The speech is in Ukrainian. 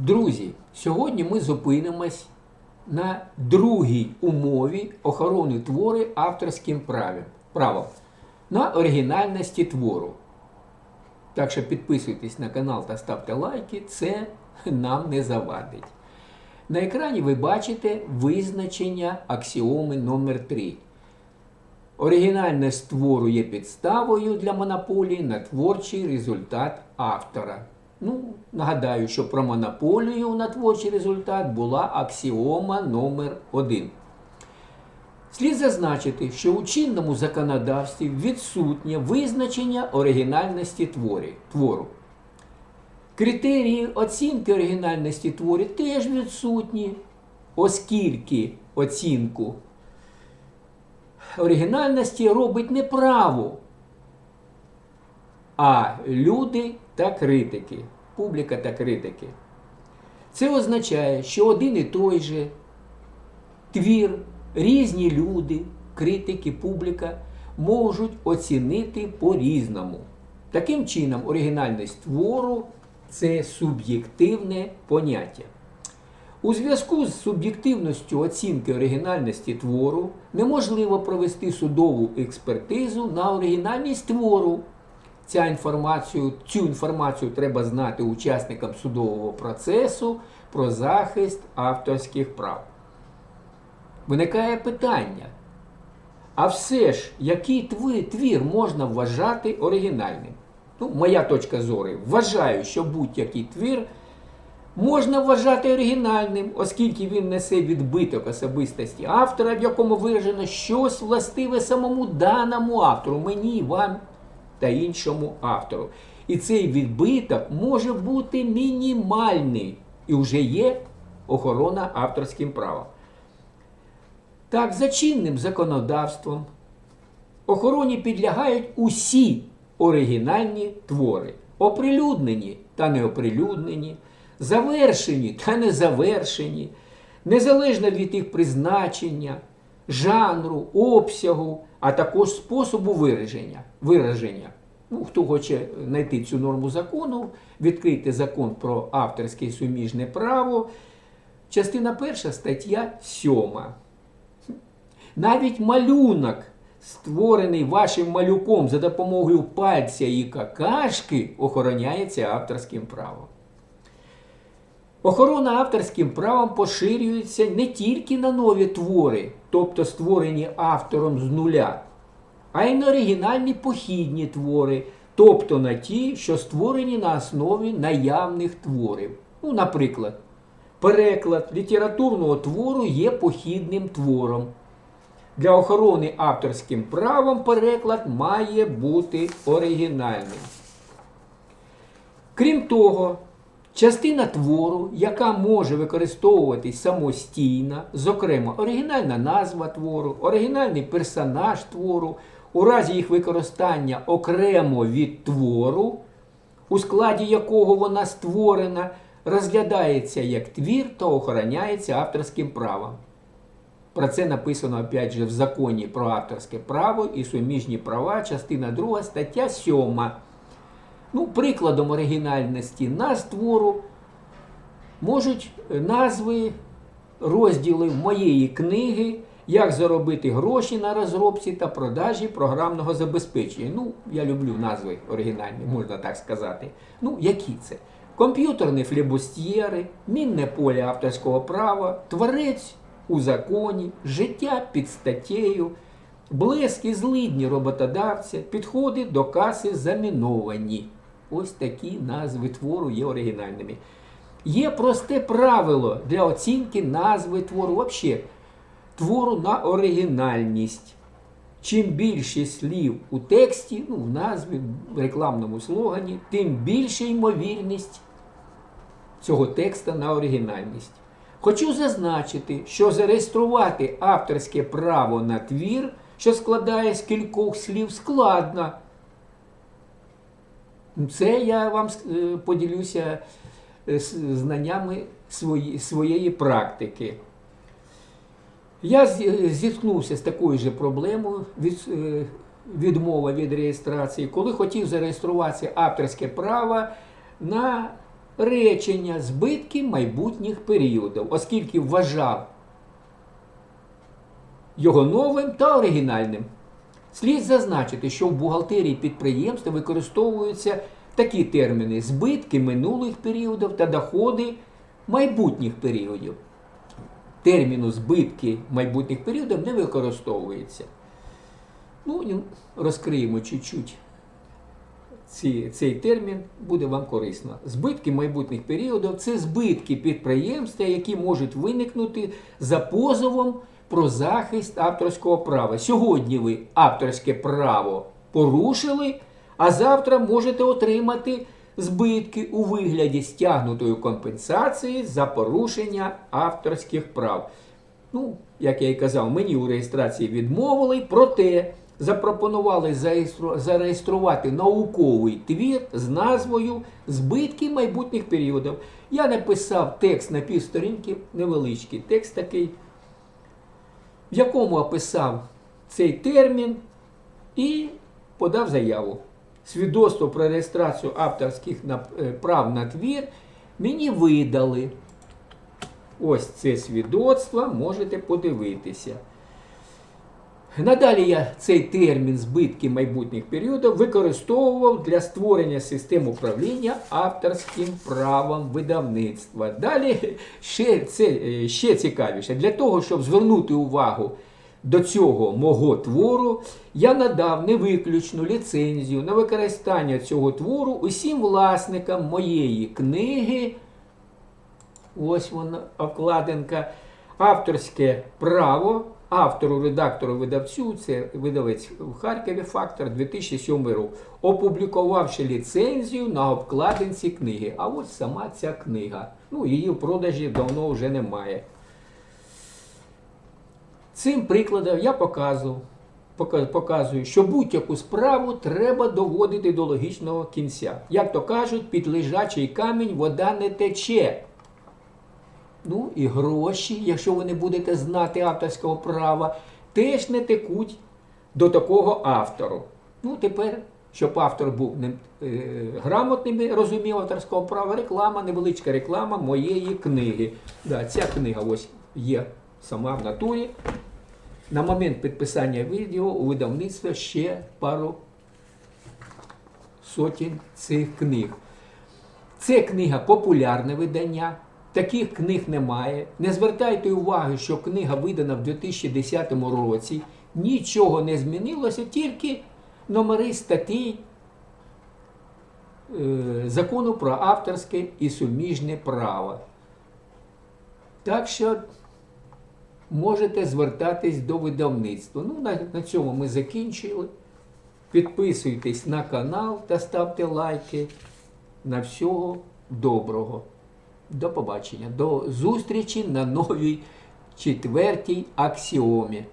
Друзі, сьогодні ми зупинимось на другій умові охорони твори авторським правом, на оригінальності твору. Так що підписуйтесь на канал та ставте лайки, це нам не завадить. На екрані ви бачите визначення аксіоми номер 3 Оригінальність твору є підставою для монополії на творчий результат автора. Ну, нагадаю, що про монополію на творчий результат була аксіома номер 1 Слід зазначити, що у чинному законодавстві відсутнє визначення оригінальності творі, твору. Критерії оцінки оригінальності творів теж відсутні, оскільки оцінку оригінальності робить не право, а люди та критики, публіка та критики. Це означає, що один і той же твір, різні люди, критики, публіка можуть оцінити по-різному. Таким чином, оригінальність твору це суб'єктивне поняття. У зв'язку з суб'єктивністю оцінки оригінальності твору неможливо провести судову експертизу на оригінальність твору. Ця інформацію, цю інформацію треба знати учасникам судового процесу про захист авторських прав. Виникає питання. А все ж, який твір можна вважати оригінальним? Ну, моя точка зору. Вважаю, що будь-який твір можна вважати оригінальним, оскільки він несе відбиток особистості автора, в якому виражено щось властиве самому даному автору, мені, вам та іншому автору. І цей відбиток може бути мінімальний і вже є охорона авторським правом. Так, за чинним законодавством охороні підлягають усі оригінальні твори, оприлюднені та неоприлюднені, завершені та незавершені, незалежно від їх призначення, жанру, обсягу, а також способу вираження. вираження. Ну, хто хоче знайти цю норму закону, відкрийте закон про авторське і суміжне право. Частина перша, стаття 7. Навіть малюнок, створений вашим малюком за допомогою пальця і какашки, охороняється авторським правом. Охорона авторським правом поширюється не тільки на нові твори, тобто створені автором з нуля, а й на оригінальні похідні твори, тобто на ті, що створені на основі наявних творів. Ну, наприклад, переклад літературного твору є похідним твором. Для охорони авторським правом переклад має бути оригінальним. Крім того, частина твору, яка може використовуватись самостійно, зокрема оригінальна назва твору, оригінальний персонаж твору, у разі їх використання окремо від твору, у складі якого вона створена, розглядається як твір та охороняється авторським правом. Про це написано опять же в законі про авторське право і суміжні права, частина 2, стаття 7. Ну, прикладом оригінальності назв твору можуть назви розділів моєї книги, як заробити гроші на розробці та продажі програмного забезпечення. Ну, я люблю назви оригінальні, можна так сказати. Ну, які це? Комп'ютерні флібустьєри, мінне поле авторського права, творець у законі, життя під статтєю, блески злидні роботодавця, підходи до каси заміновані. Ось такі назви твору є оригінальними. Є просте правило для оцінки назви твору, взагалі, твору на оригінальність. Чим більше слів у тексті, ну, в назві, в рекламному слогані, тим більша ймовірність цього текста на оригінальність. Хочу зазначити, що зареєструвати авторське право на твір, що складає з кількох слів, складно. Це я вам е, поділюся е, знаннями своєї практики. Я зіткнувся з такою же проблемою від, е, відмова від реєстрації, коли хотів зареєструвати авторське право на речення збитки майбутніх періодів, оскільки вважав його новим та оригінальним. Слід зазначити, що в бухгалтерії підприємства використовуються такі терміни: збитки минулих періодів та доходи майбутніх періодів. Терміну збитки майбутніх періодів не використовується. Ну, розкриємо чуть-чуть ці, цей термін, буде вам корисно. Збитки майбутніх періодів це збитки підприємства, які можуть виникнути за позовом про захист авторського права. Сьогодні ви авторське право порушили, а завтра можете отримати збитки у вигляді стягнутої компенсації за порушення авторських прав. Ну, як я і казав, мені у реєстрації відмовили, проте запропонували зареєструвати науковий твір з назвою Збитки майбутніх періодів. Я написав текст на півсторінки, невеличкий текст такий, в якому описав цей термін і подав заяву. Свідоцтво про реєстрацію авторських е, прав на твір мені видали. Ось це свідоцтво можете подивитися. Надалі я цей термін збитки майбутніх періодів використовував для створення систем управління авторським правом видавництва. Далі ще, це, е, ще цікавіше. Для того, щоб звернути увагу до цього мого твору, я надав невиключну ліцензію на використання цього твору усім власникам моєї книги. Ось вона обкладинка. Авторське право автору, редактору, видавцю, це видавець в Харкові фактор 2007 рік, опублікувавши ліцензію на обкладинці книги. А ось сама ця книга. Ну, її в продажі давно вже немає. Цим прикладом я показував, показую, що будь-яку справу треба доводити до логічного кінця. Як то кажуть, під лежачий камінь вода не тече. Ну і гроші, якщо ви не будете знати авторського права, теж не текуть до такого автору. Ну, тепер, щоб автор був не, е, грамотним, і розумів авторського права, реклама, невеличка реклама моєї книги. Да, ця книга ось є сама в натурі. На момент підписання відео у видавництва ще пару сотень цих книг. Це книга популярне видання. Таких книг немає. Не звертайте уваги, що книга видана в 2010 році. Нічого не змінилося, тільки номери статей е, закону про авторське і суміжне право. Так що можете звертатись до видавництва. Ну, на, на цьому ми закінчили. Підписуйтесь на канал та ставте лайки. На всього доброго. До побачення. До зустрічі на новій четвертій аксіомі.